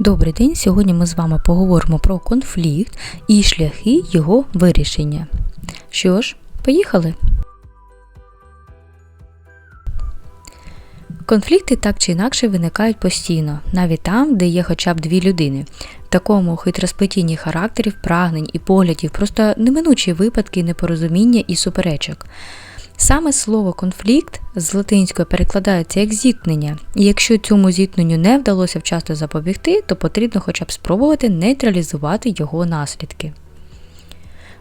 Добрий день! Сьогодні ми з вами поговоримо про конфлікт і шляхи його вирішення. Що ж, поїхали! Конфлікти так чи інакше виникають постійно, навіть там, де є хоча б дві людини. В такому хитросплетінні характерів, прагнень і поглядів просто неминучі випадки непорозуміння і суперечок. Саме слово конфлікт з латинської перекладається як зіткнення, і якщо цьому зіткненню не вдалося вчасно запобігти, то потрібно хоча б спробувати нейтралізувати його наслідки.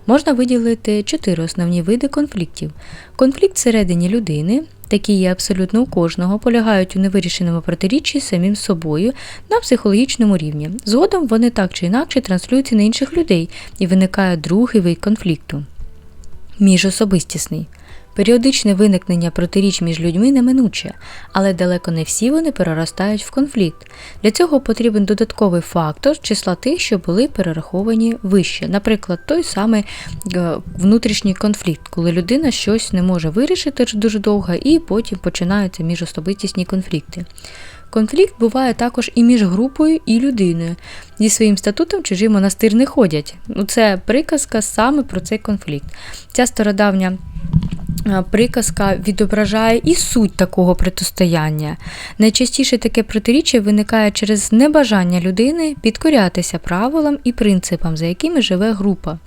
Можна виділити чотири основні види конфліктів. Конфлікт всередині людини, такі є абсолютно у кожного, полягають у невирішеному протиріччі самим собою на психологічному рівні. Згодом вони так чи інакше транслюються на інших людей і виникає другий вид конфлікту міжособистісний. Періодичне виникнення протиріч між людьми неминуче, але далеко не всі вони переростають в конфлікт. Для цього потрібен додатковий фактор числа тих, що були перераховані вище. Наприклад, той самий е, внутрішній конфлікт, коли людина щось не може вирішити дуже довго, і потім починаються міжособистісні конфлікти. Конфлікт буває також і між групою і людиною. Зі своїм статутом чужі монастир не ходять. Ну, Це приказка саме про цей конфлікт. Ця стародавня приказка відображає і суть такого протистояння. Найчастіше таке протиріччя виникає через небажання людини підкорятися правилам і принципам, за якими живе група.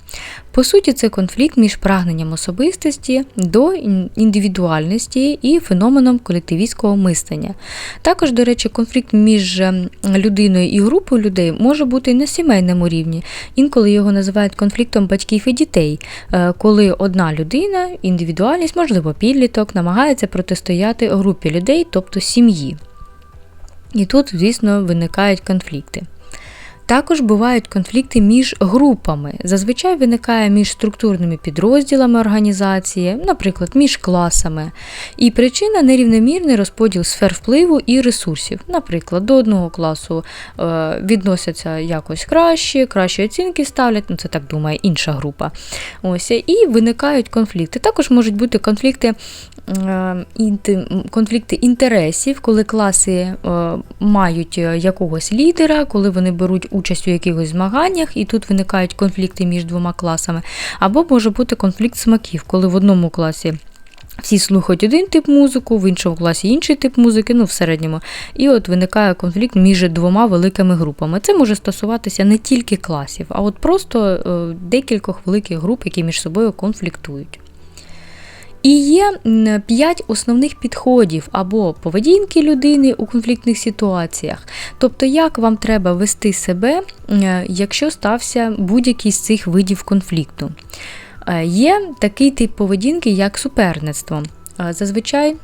По суті, це конфлікт між прагненням особистості до індивідуальності і феноменом колективістського мислення. Також, до речі, конфлікт між ем, людиною і групою людей може бути на сімейному рівні. Інколи його називають конфліктом батьків і дітей, е, коли одна людина, індивідуальність, можливо, підліток, намагається протистояти групі людей, тобто сім'ї. І тут, звісно, виникають конфлікти. Також бувають конфлікти між групами. Зазвичай виникає між структурними підрозділами організації, наприклад, між класами. І причина нерівномірний розподіл сфер впливу і ресурсів. Наприклад, до одного класу е, відносяться якось краще, кращі оцінки ставлять, ну це так думає інша група. Ось, І виникають конфлікти. Також можуть бути конфлікти конфлікти інтересів, коли класи е, мають е, якогось лідера, коли вони беруть участь у якихось змаганнях, і тут виникають конфлікти між двома класами. Або може бути конфлікт смаків, коли в одному класі. Всі слухають один тип музику, в іншому класі інший тип музики, ну в середньому. І от виникає конфлікт між двома великими групами. Це може стосуватися не тільки класів, а от просто декількох великих груп, які між собою конфліктують. І є п'ять основних підходів або поведінки людини у конфліктних ситуаціях. Тобто, як вам треба вести себе, якщо стався будь-який з цих видів конфлікту. Е, є такий тип поведінки, як суперництво. Е, зазвичай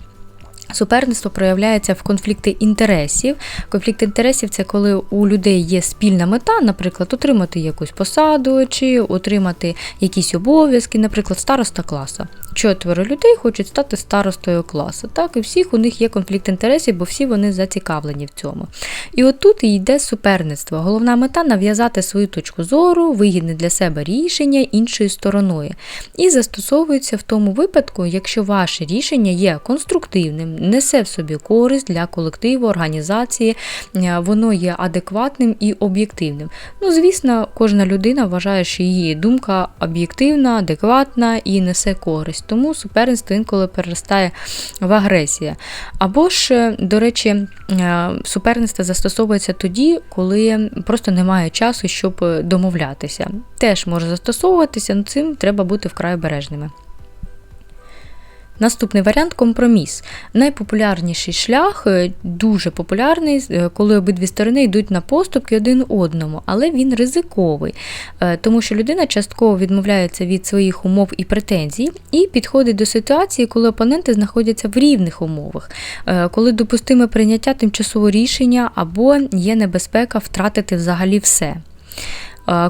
Суперництво проявляється в конфлікти інтересів. Конфлікт інтересів це коли у людей є спільна мета, наприклад, отримати якусь посаду чи отримати якісь обов'язки, наприклад, староста класу. Четверо людей хочуть стати старостою класу. Так, і всіх у них є конфлікт інтересів, бо всі вони зацікавлені в цьому. І отут і йде суперництво. Головна мета нав'язати свою точку зору, вигідне для себе рішення іншою стороною. І застосовується в тому випадку, якщо ваше рішення є конструктивним несе в собі користь для колективу, організації, е, воно є адекватним і об'єктивним. Ну, звісно, кожна людина вважає, що її думка об'єктивна, адекватна і несе користь. Тому суперництво інколи переростає в агресію. Або ж, е, до речі, е, суперництво застосовується тоді, коли просто немає часу, щоб домовлятися. Теж може застосовуватися, але цим треба бути вкрай обережними. Наступний варіант компроміс. Найпопулярніший шлях, е, дуже популярний, е, коли обидві сторони йдуть на поступки один одному, але він ризиковий, е, тому що людина частково відмовляється від своїх умов і претензій і підходить до ситуації, коли опоненти знаходяться в рівних умовах, коли допустиме прийняття тимчасового рішення або є небезпека втратити взагалі все.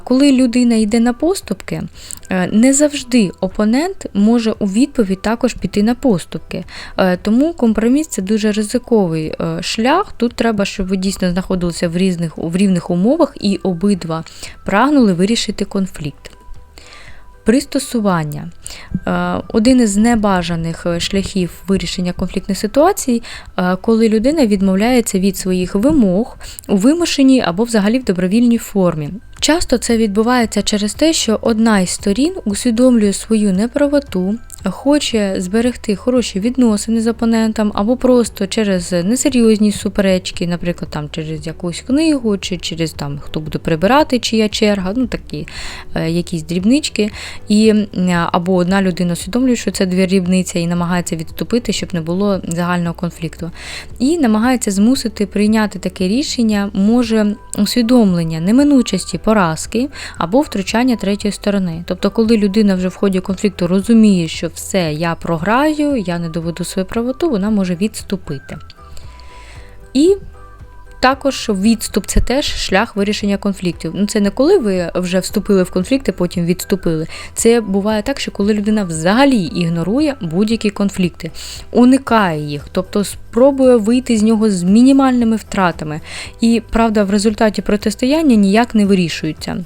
Коли людина йде на поступки, е, не завжди опонент може у відповідь також піти на поступки. Е, тому компроміс це дуже ризиковий е, шлях. Тут треба, щоб ви дійсно знаходилися в різних в рівних умовах і обидва прагнули вирішити конфлікт. Пристосування. Один із небажаних шляхів вирішення конфліктних ситуацій, коли людина відмовляється від своїх вимог у вимушеній або взагалі в добровільній формі. Часто це відбувається через те, що одна із сторін усвідомлює свою неправоту, хоче зберегти хороші відносини з опонентом, або просто через несерйозні суперечки, наприклад, там через якусь книгу, чи через там хто буде прибирати, чия черга, ну такі е, якісь дрібнички. І або одна людина усвідомлює, що це дрібниця і намагається відступити, щоб не було загального конфлікту. І намагається змусити прийняти таке рішення, може усвідомлення неминучості поразки або втручання третьої сторони. Тобто, коли людина вже в ході конфлікту розуміє, що все, я програю, я не доведу свою правоту, вона може відступити. І також відступ це теж шлях вирішення конфліктів. Ну це не коли ви вже вступили в конфлікти, потім відступили. Це буває так, що коли людина взагалі ігнорує будь-які конфлікти, уникає їх, тобто спробує вийти з нього з мінімальними втратами. І правда, в результаті протистояння ніяк не вирішується.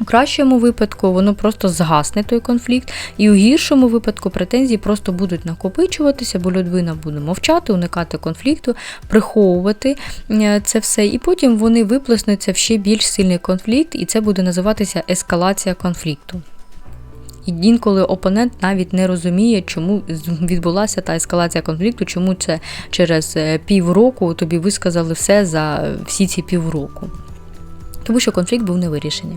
У кращому випадку воно просто згасне той конфлікт, і у гіршому випадку претензії просто будуть накопичуватися, бо людина буде мовчати, уникати конфлікту, приховувати е, це все, і потім вони виплеснуться в ще більш сильний конфлікт, і це буде називатися ескалація конфлікту. І інколи опонент навіть не розуміє, чому відбулася та ескалація конфлікту, чому це через е, півроку тобі висказали все за всі ці півроку. Тому що конфлікт був не вирішений.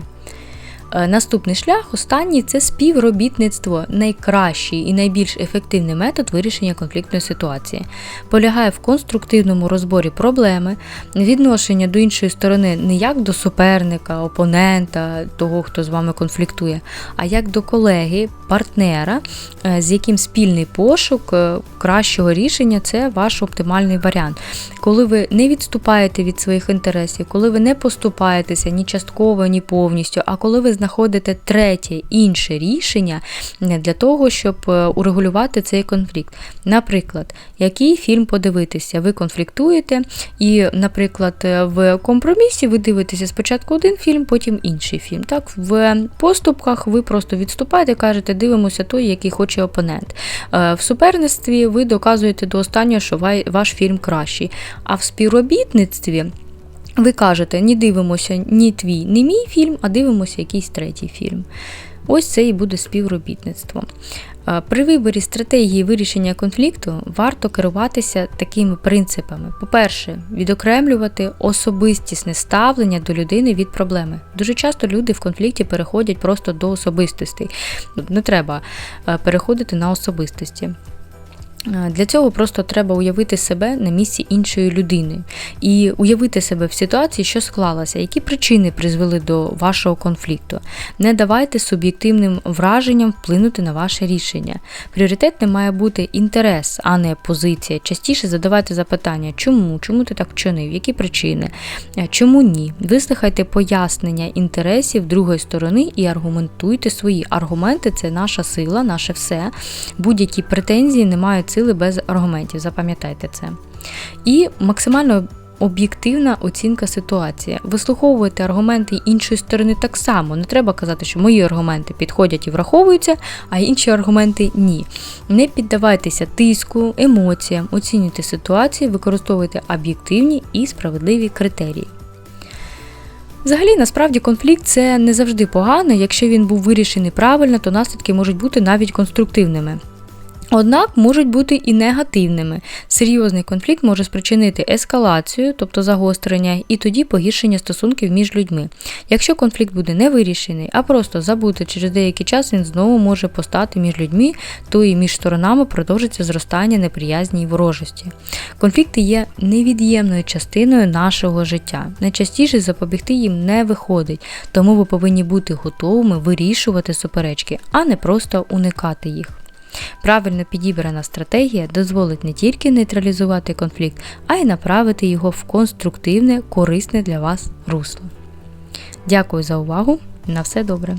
Е, наступний шлях, останній це співробітництво, найкращий і найбільш ефективний метод вирішення конфліктної ситуації. Полягає в конструктивному розборі проблеми, відношення до іншої сторони не як до суперника, опонента, того, хто з вами конфліктує, а як до колеги, партнера, е, з яким спільний пошук е, кращого рішення це ваш оптимальний варіант. Коли ви не відступаєте від своїх інтересів, коли ви не поступаєтеся ні частково, ні повністю, а коли ви знаходите третє інше рішення для того, щоб е, урегулювати цей конфлікт. Наприклад, який фільм подивитися? Ви конфліктуєте, і, наприклад, е, в компромісі ви дивитеся спочатку один фільм, потім інший фільм. Так, В поступках ви просто відступаєте, кажете, дивимося той, який хоче опонент. Е, в суперництві ви доказуєте до останнього, що ваш фільм кращий. А в співробітництві. Ви кажете, не дивимося ні твій, ні мій фільм, а дивимося якийсь третій фільм. Ось це і буде співробітництво. Е, при виборі стратегії вирішення конфлікту варто керуватися такими принципами: по-перше, відокремлювати особистісне ставлення до людини від проблеми. Дуже часто люди в конфлікті переходять просто до особистостей. Не треба е, переходити на особистості. Для цього просто треба уявити себе на місці іншої людини і уявити себе в ситуації, що склалася, які причини призвели до вашого конфлікту. Не давайте суб'єктивним враженням вплинути на ваше рішення. Пріоритетним має бути інтерес, а не позиція. Частіше задавайте запитання, чому, чому ти так вчинив, які причини, чому ні. Вислухайте пояснення інтересів другої сторони і аргументуйте свої аргументи це наша сила, наше все. Будь-які претензії не мають сили без аргументів, запам'ятайте це. І максимально об'єктивна оцінка ситуації. Вислуховуйте аргументи іншої сторони так само. Не треба казати, що мої аргументи підходять і враховуються, а інші аргументи ні. Не піддавайтеся тиску, емоціям, оцінюйте ситуацію, використовуйте об'єктивні і справедливі критерії. Взагалі, насправді, конфлікт це не завжди погано. Якщо він був вирішений правильно, то наслідки можуть бути навіть конструктивними. Однак можуть бути і негативними. Серйозний конфлікт може спричинити ескалацію, тобто загострення, і тоді погіршення стосунків між людьми. Якщо конфлікт буде не вирішений, а просто забути через деякий час він знову може постати між людьми, то і між сторонами продовжиться зростання неприязні й ворожості. Конфлікти є невід'ємною частиною нашого життя. Найчастіше запобігти їм не виходить, тому ви повинні бути готовими вирішувати суперечки, а не просто уникати їх. Правильно підібрана стратегія дозволить не тільки нейтралізувати конфлікт, а й направити його в конструктивне, корисне для вас русло. Дякую за увагу! На все добре!